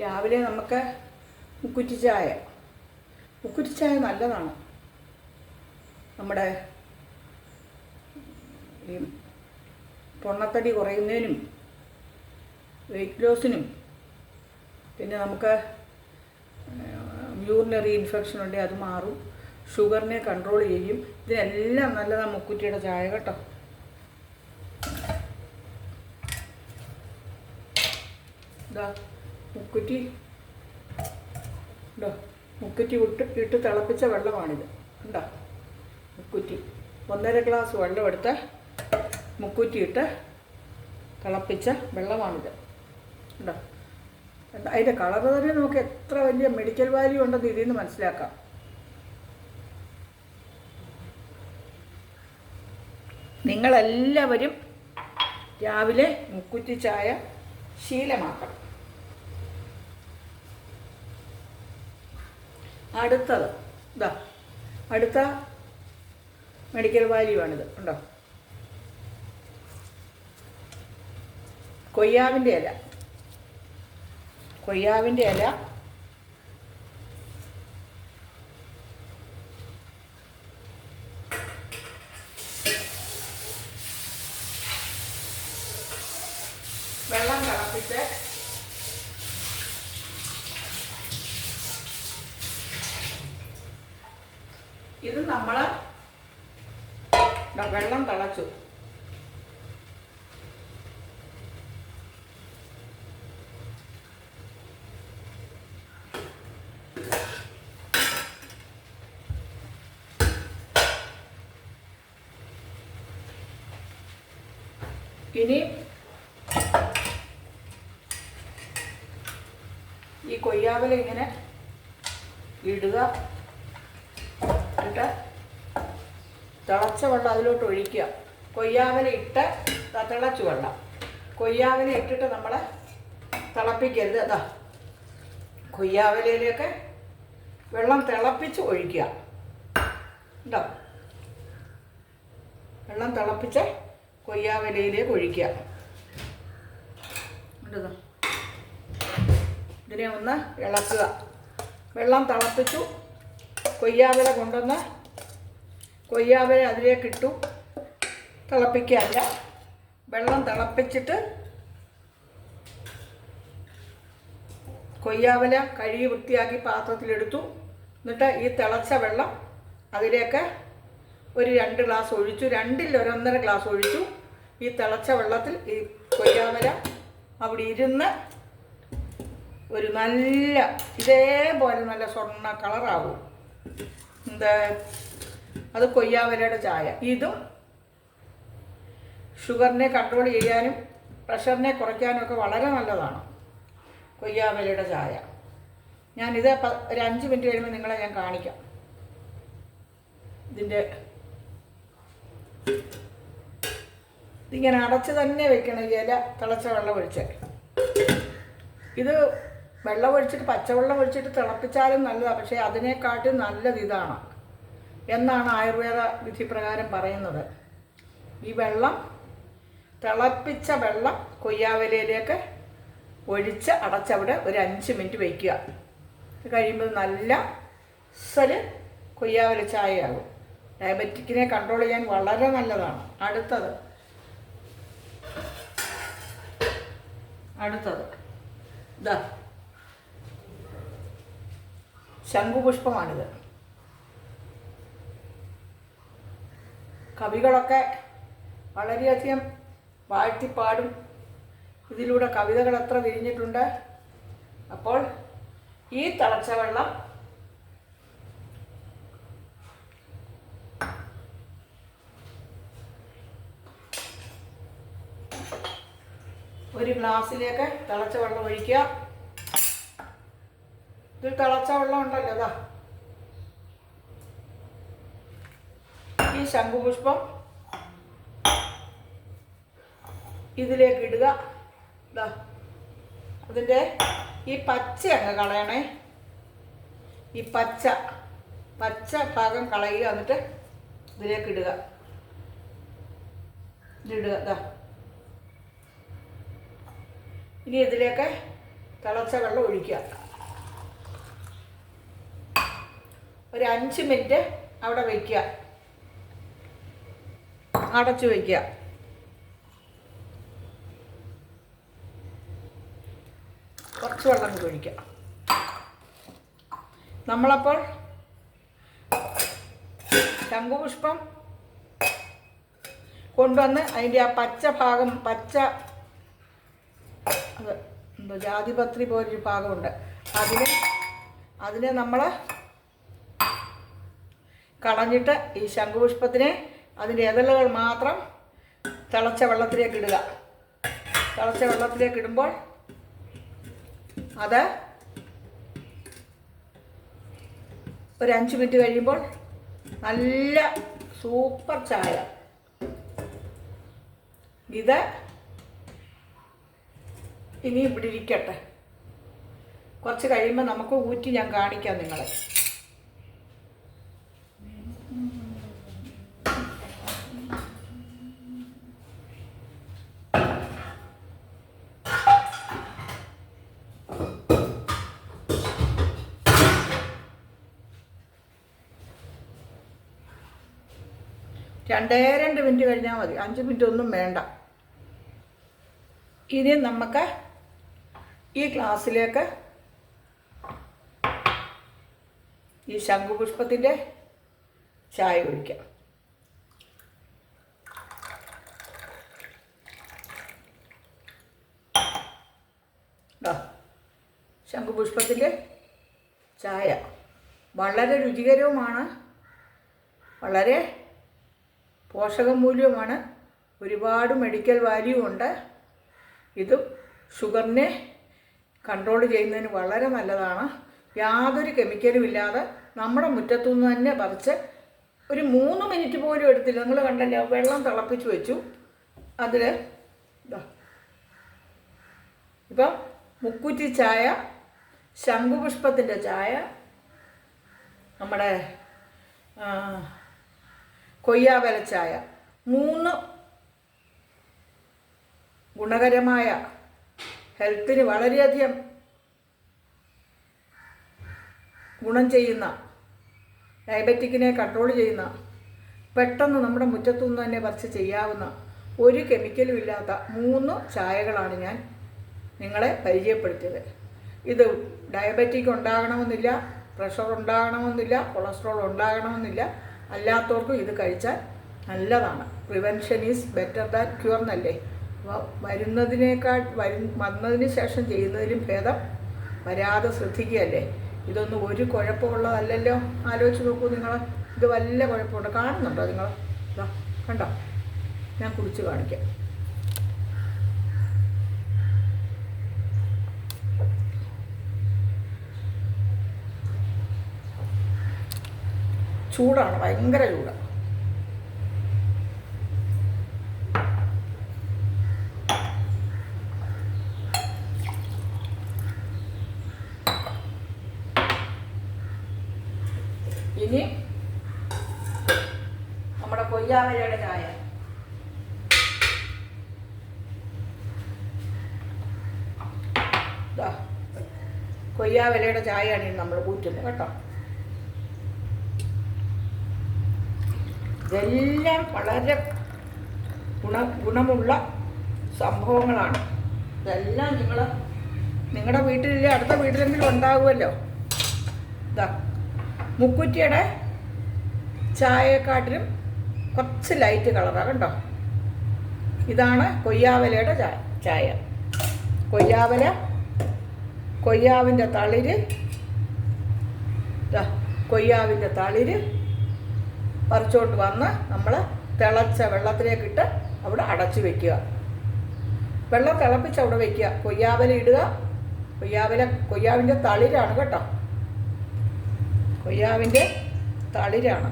രാവിലെ നമുക്ക് മുക്കുറ്റി ചായ. മുക്കുറ്റി ചായ നല്ലതാണ്. നമ്മുടെ ഈ പൊണ്ണത്തടി കുറയുന്നതിനും വെയിറ്റ് ലോസിനും പിന്നെ നമുക്ക് യൂറിനറി ഇൻഫെക്ഷൻ ഉണ്ടെങ്കിൽ അത് മാറും. ഷുഗറിനെ കൺട്രോൾ ചെയ്യും. ഇതിനെല്ലാം നല്ലതാണ് മുക്കുറ്റിയുടെ ചായ കേട്ടോ. ഇതാ. മുക്കുറ്റി. ഉണ്ടോ മുക്കുറ്റി ഇട്ട് ഇട്ട് തിളപ്പിച്ച വെള്ളമാണിത്. ഉണ്ടോ മുക്കുറ്റി. ഒന്നര ഗ്ലാസ് വെള്ളം മുക്കുറ്റി ഇട്ട് തിളപ്പിച്ച വെള്ളമാണിത്. ഉണ്ടോ അതിന്റെ കളർ തന്നെ നമുക്ക് എത്ര വലിയ മെഡിക്കൽ വാല്യൂ ഉണ്ടെന്ന് ഇതിൽ നിന്ന് മനസ്സിലാക്കാം. നിങ്ങളെല്ലാവരും രാവിലെ മുക്കുറ്റി ചായ ശീലമാക്കണം. അടുത്തത്. ഇതാ അടുത്ത മെഡിക്കൽ വാല്യൂ ആണിത്. ഉണ്ടോ കൊയ്യാവിന്റെ ഇല. കൊയ്യാവിന്റെ ഇല. വെള്ളം തിളപ്പിച്ച് ഇത് നമ്മൾ വെള്ളം തിളച്ചു. ഇനി ഈ കൊയ്യാവല ഇങ്ങനെ ഇടുക. എന്നിട്ട് തിളച്ച വെള്ളം അതിലോട്ട് ഒഴിക്കുക. കൊയ്യാവന ഇട്ട് തിളച്ച് വെള്ളം. കൊയ്യാവന ഇട്ടിട്ട് നമ്മൾ തിളപ്പിക്കരുത്. അതാ കൊയ്യാവലയിലേക്ക് വെള്ളം തിളപ്പിച്ച് ഒഴിക്കുക. ഉണ്ടോ വെള്ളം തിളപ്പിച്ച് കൊയ്യാവലയിലേക്ക് ഒഴിക്കുക. ഉണ്ടോ ഇതിനെ ഒന്ന് ഇളക്കുക. വെള്ളം തിളപ്പിച്ചു. കൊയ്യാവല കൊണ്ടുവന്ന് അതിലേക്ക് ഇട്ടു തിളപ്പിക്കുകയല്ല വെള്ളം തിളപ്പിച്ചിട്ട് കൊയ്യാവല കഴുകി വൃത്തിയാക്കി പാത്രത്തിലെടുത്തു. എന്നിട്ട് ഈ തിളച്ച വെള്ളം അതിലേക്ക് ഒരു രണ്ട് ഗ്ലാസ് ഒഴിച്ചു. രണ്ടിൽ ഒരൊന്നര ഗ്ലാസ് ഒഴിച്ചു. ഈ തിളച്ച വെള്ളത്തിൽ ഈ കൊയ്യാവല അവിടെ ഇരുന്ന് ഒരു നല്ല ഇതേപോലെ നല്ല സ്വർണ കളറാവും. എന്താ? അത് കൊയ്യാവരയുടെ ചായ. ഇതും ഷുഗറിനെ കൺട്രോൾ ചെയ്യാനും പ്രഷറിനെ കുറയ്ക്കാനും ഒക്കെ വളരെ നല്ലതാണ്. കൊയ്യാവലയുടെ ചായ. ഞാനിത് ഒരു അഞ്ച് മിനിറ്റ് കഴിയുമ്പോൾ നിങ്ങളെ ഞാൻ കാണിക്കാം. ഇതിന്റെ ഇതിങ്ങനെ അടച്ച് തന്നെ വെക്കണം ഈ ഇല തിളച്ച വെള്ളം ഒഴിച്ച്. ഇത് വെള്ളം ഒഴിച്ചിട്ട് പച്ചവെള്ളം ഒഴിച്ചിട്ട് തിളപ്പിച്ചാലും നല്ലതാണ് പക്ഷേ അതിനെക്കാട്ടും നല്ലത് ഇതാണ്. എന്നാണ് ആയുർവേദ വിധിപ്രകാരം പറയുന്നത്. ഈ വെള്ളം തിളപ്പിച്ച വെള്ളം കൊയ്യാവലയിലേക്ക് ഒഴിച്ച് അടച്ചവിടെ ഒരു അഞ്ച് മിനിറ്റ് വയ്ക്കുക. ഇത് കഴിയുമ്പോൾ നല്ല സ്വൽ കൊയ്യാവല ചായയാകും. ഡയബറ്റിക്കിനെ കൺട്രോൾ ചെയ്യാൻ വളരെ നല്ലതാണ്. അടുത്തത്. അടുത്തത്. ഇതാ ശംഖുപുഷ്പമാണിത്. കവികളൊക്കെ വളരെയധികം വാഴ്ത്തിപ്പാടും ഇതിലൂടെ കവിതകൾ എത്ര വിരിഞ്ഞിട്ടുണ്ട്. അപ്പോൾ ഈ തിളച്ച വെള്ളം ഒരു ഗ്ലാസ്സിലേക്ക് തിളച്ച വെള്ളം ഒഴിക്കുക. ഇതിൽ തിളച്ച വെള്ളം ഉണ്ടല്ലോ അതാ ഈ ശംഖുപുഷ്പം ഇതിലേക്ക് ഇടുക. ഇതാ അതിന്റെ ഈ പച്ച അങ്ങ് കളയണേ. ഈ പച്ച പച്ച ഭാഗം കളയുക എന്നിട്ട് ഇതിലേക്ക് ഇടുക. ഇതിടുക ഇതാ ഇനി ഇതിലേക്ക് തിളച്ച വെള്ളം ഒഴിക്കുക. ഒരു അഞ്ച് മിനിറ്റ് അവിടെ വയ്ക്കുക അടച്ചു വയ്ക്കുക കുറച്ച് വെള്ളം കൂടി ഒഴിക്കുക നമ്മളപ്പോൾ ശംഖുപുഷ്പം കൊണ്ടുവന്ന് അതിന്റെ ആ പച്ച ഭാഗം പച്ച അത് എന്തോ ജാതിപത്രി പോലൊരു ഭാഗമുണ്ട്. അതിന് അതിനെ നമ്മൾ കളഞ്ഞിട്ട് ഈ ശംഖുപുഷ്പത്തിനെ അതിന്റെ ഇതളുകൾ മാത്രം തിളച്ച വെള്ളത്തിലേക്ക് ഇടുക. തിളച്ച വെള്ളത്തിലേക്ക് ഇടുമ്പോൾ അത് ഒരു അഞ്ച് മിനിറ്റ് കഴിയുമ്പോൾ നല്ല സൂപ്പർ ചായ. ഇത് ഇനി ഇവിടെ ഇരിക്കട്ടെ. കുറച്ച് കഴിയുമ്പോൾ നമുക്ക് ഊറ്റി ഞാൻ കാണിക്കാം നിങ്ങളെ. രണ്ടേ രണ്ട് മിനിറ്റ് കഴിഞ്ഞാൽ മതി. അഞ്ച് മിനിറ്റ് ഒന്നും വേണ്ട. ഇനി നമുക്ക് ഈ ക്ലാസ്സിലേക്ക് ഈ ശംഖുപുഷ്പത്തിന്റെ ചായ ഒഴിക്കാം ശംഖുപുഷ്പത്തിന്റെ ചായ. വളരെ രുചികരവുമാണ്. വളരെ പോഷകമൂല്യമാണ്. ഒരുപാട് മെഡിക്കൽ വാല്യൂ ഉണ്ട്. ഇതും ഷുഗറിനെ കൺട്രോൾ ചെയ്യുന്നതിന് വളരെ നല്ലതാണ്. യാതൊരു കെമിക്കലും ഇല്ലാതെ നമ്മുടെ മുറ്റത്തുനിന്ന് തന്നെ പറിച്ച് ഒരു മൂന്ന് മിനിറ്റ് പോലും എടുത്തില്ല. നിങ്ങൾ കണ്ടല്ലോ വെള്ളം തിളപ്പിച്ച് വെച്ചു. അതിൽ ഇപ്പം മുക്കുറ്റി ചായ ശംഖുപുഷ്പത്തിന്റെ ചായ നമ്മുടെ കൊയ്യാവല ചായ. മൂന്ന് ഗുണകരമായ ഹെൽത്തിന് വളരെയധികം ഗുണം ചെയ്യുന്ന ഡയബറ്റിക്കിനെ കൺട്രോൾ ചെയ്യുന്ന പെട്ടെന്ന് നമ്മുടെ മുറ്റത്തു നിന്ന് തന്നെ പറിച്ച് ചെയ്യാവുന്ന ഒരു കെമിക്കലും ഇല്ലാത്ത മൂന്ന് ചായകളാണ് ഞാൻ നിങ്ങളെ പരിചയപ്പെടുത്തിയത്. ഇത് ഡയബറ്റിക് ഉണ്ടാകണമെന്നില്ല പ്രഷർ ഉണ്ടാകണമെന്നില്ല കൊളസ്ട്രോൾ ഉണ്ടാകണമെന്നില്ല അല്ലാത്തവർക്കും ഇത് കഴിച്ചാൽ നല്ലതാണ്. Prevention is better than cure എന്നല്ലേ? അപ്പോൾ വരുന്നതിനേക്കാൾ വരും വന്നതിന് ശേഷം ചെയ്യുന്നതിലും ഭേദം വരാതെ ശ്രദ്ധിക്കുകയല്ലേ? ഇതൊന്നും ഒരു കുഴപ്പമുള്ളതല്ലല്ലോ? ആലോചിച്ച് നോക്കൂ നിങ്ങൾ ഇത് വല്ല കുഴപ്പമുണ്ട്. കാണുന്നുണ്ടോ നിങ്ങൾ കണ്ടോ? ഞാൻ കുടിച്ച് കാണിക്കാം. ചൂടാണ് ഭയങ്കര ചൂടാണ് ഇനി നമ്മുടെ കൊയ്യാവരയുടെ ചായ. കൊയ്യാവലയുടെ ചായയാണ് നമ്മൾ കൂറ്റുന്നത് കേട്ടോ. ഇതെല്ലാം വളരെ ഗുണ ഗുണമുള്ള സംഭവങ്ങളാണ്. ഇതെല്ലാം നിങ്ങൾ നിങ്ങളുടെ വീട്ടിലില്ലേ അടുത്ത വീട്ടിലെങ്കിലും ഉണ്ടാകുമല്ലോ ഇതാ മുക്കുറ്റിയുടെ ചായക്കാട്ടിലും കുറച്ച് ലൈറ്റ് കളറാണ് കണ്ടോ? ഇതാണ് കൊയ്യാവലയുടെ ചായ ചായ. കൊയ്യാവല കൊയ്യാവിന്റെ തളിര് കൊയ്യാവിന്റെ തളിര് പറിച്ചുകൊണ്ട് വന്ന് നമ്മൾ തിളച്ച വെള്ളത്തിലേക്കിട്ട് അവിടെ അടച്ചു വെക്കുക. വെള്ളം തിളപ്പിച്ച് അവിടെ വെക്കുക. കൊയ്യാവല ഇടുക. കൊയ്യാവല കൊയ്യാവിന്റെ തളിരാണ് കേട്ടോ. കൊയ്യാവിന്റെ തളിരാണ്.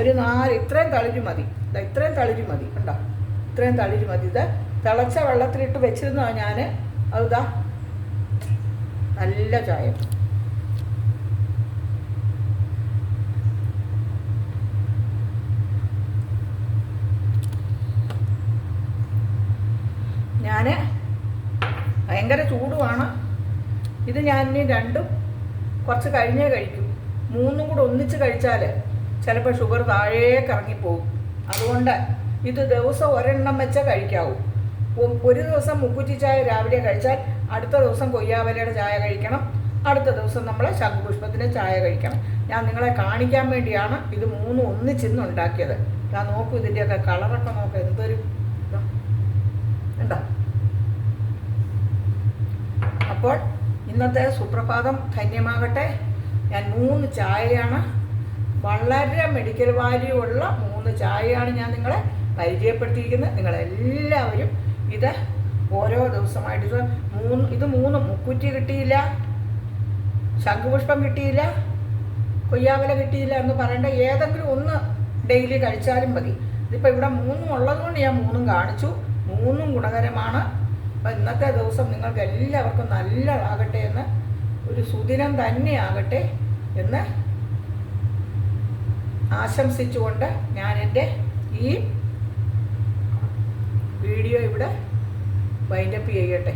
ഒരു നാല് ഇത്രയും തളിര് മതി. ഇതാ ഇത്രയും തളിര് മതി കണ്ടോ? ഇത്രയും തളിര് മതി. ഇത് തിളച്ച വെള്ളത്തിലിട്ട് വെച്ചിരുന്നതാണ് ഞാൻ അതിതാ നല്ല ചായ ഞാൻ ഭയങ്കര ഇത് ഞാൻ ഇനി രണ്ടും കുറച്ച് കഴിഞ്ഞേ കഴിക്കും. മൂന്നും കൂടെ ഒന്നിച്ച് കഴിച്ചാൽ ചിലപ്പോൾ ഷുഗർ താഴേക്ക് ഇറങ്ങിപ്പോകും. അതുകൊണ്ട് ഇത് ദിവസം ഒരെണ്ണം വെച്ചേ കഴിക്കാവൂ. ഒരു ദിവസം മുക്കുറ്റി ചായ രാവിലെ കഴിച്ചാൽ അടുത്ത ദിവസം കൊയ്യാവലയുടെ ചായ കഴിക്കണം. അടുത്ത ദിവസം നമ്മൾ ശംഖുപുഷ്പത്തിന്റെ ചായ കഴിക്കണം. ഞാൻ നിങ്ങളെ കാണിക്കാൻ വേണ്ടിയാണ് ഇത് മൂന്നും ഒന്നിച്ചിന്ന് ഉണ്ടാക്കിയത്. ഞാൻ നോക്കൂ ഇതിന്റെയൊക്കെ കളറൊക്കെ നോക്കാം എന്തൊരു. ഉണ്ടോ അപ്പോൾ ഇന്നത്തെ സുപ്രഭാതം ധന്യമാകട്ടെ. ഞാൻ മൂന്ന് ചായയാണ്. വളരെ മെഡിക്കൽ വാല്യൂ ഉള്ള മൂന്ന് ചായയാണ് ഞാൻ നിങ്ങളെ പരിചയപ്പെടുത്തിയിരിക്കുന്നത്. നിങ്ങളെല്ലാവരും ഇത് ഓരോ ദിവസമായിട്ട് ഇത് മൂന്ന് ഇത് മൂന്ന് മുക്കുറ്റി കിട്ടിയില്ല. ശംഖുപുഷ്പം കിട്ടിയില്ല. കൊയ്യാവല കിട്ടിയില്ല എന്ന് പറയേണ്ട. ഏതെങ്കിലും ഒന്ന് ഡെയിലി കഴിച്ചാലും മതി. ഇതിപ്പോൾ ഇവിടെ മൂന്നും ഉള്ളതുകൊണ്ട് ഞാൻ മൂന്നും കാണിച്ചു. മൂന്നും ഗുണകരമാണ്. അപ്പം ഇന്നത്തെ ദിവസം നിങ്ങൾക്ക് എല്ലാവർക്കും നല്ലതാകട്ടെ എന്ന് ഒരു സുദിനം തന്നെയാകട്ടെ എന്ന് ആശംസിച്ചുകൊണ്ട് ഞാൻ എന്റെ ഈ വീഡിയോ ഇവിടെ വൈൻഡപ്പ് ചെയ്യട്ടെ.